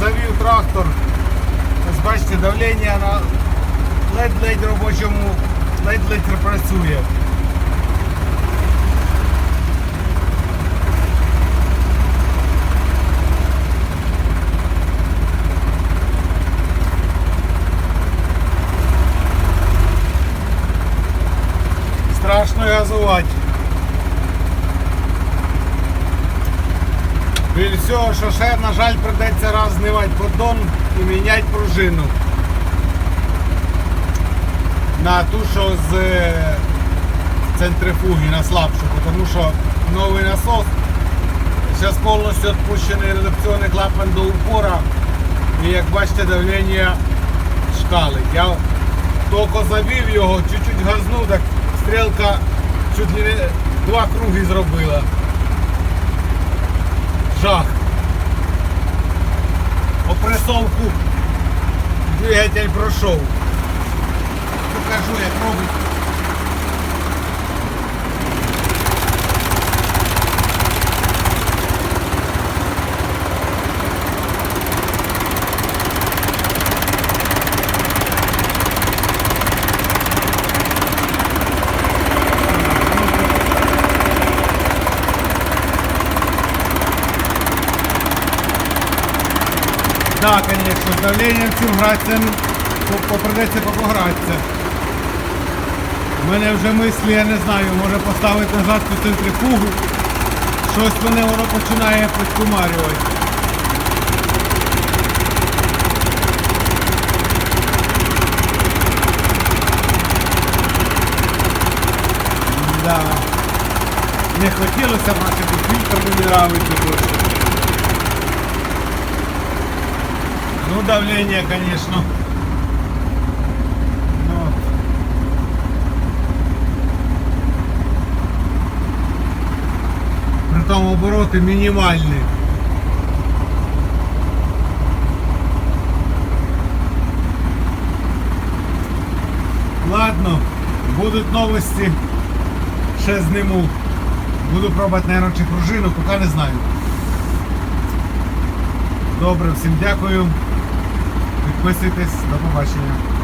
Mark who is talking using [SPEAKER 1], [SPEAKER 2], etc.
[SPEAKER 1] завів трактор. Ось бачите, давлення на ледь-ледь робочому, ледь-ледь працює. Страшно газувати. Біля всього, що на жаль, придеться раз знімати поддон і міняти пружину. На ту, що з е, центрифуги, на слабшу, тому що новий насос зараз повністю відпущений редукційний клапан до упора. І як бачите, давлення шкалить. Я тільки завів його, чуть-чуть газнув, так стрілка чуть не два круги зробила. Опресовку двигатель пройшов. Покажу, як робить. Да, конечно, з давленням цим гратися, по- придеться попогратися. У мене вже мислі, я не знаю, може поставити назад цю центрифугу. Щось мене воно починає підкумарювати. Да. Не хотілося б, наче б фільтр мені нравиться більше. Ну, давление, конечно. Ну, Притом обороты минимальные. Ладно, будуть новості. Ще зниму. Буду пробувати, наверное, чи пружину, поки не знаю. Добре, всім дякую. Depois você desce, dá uma baixinha.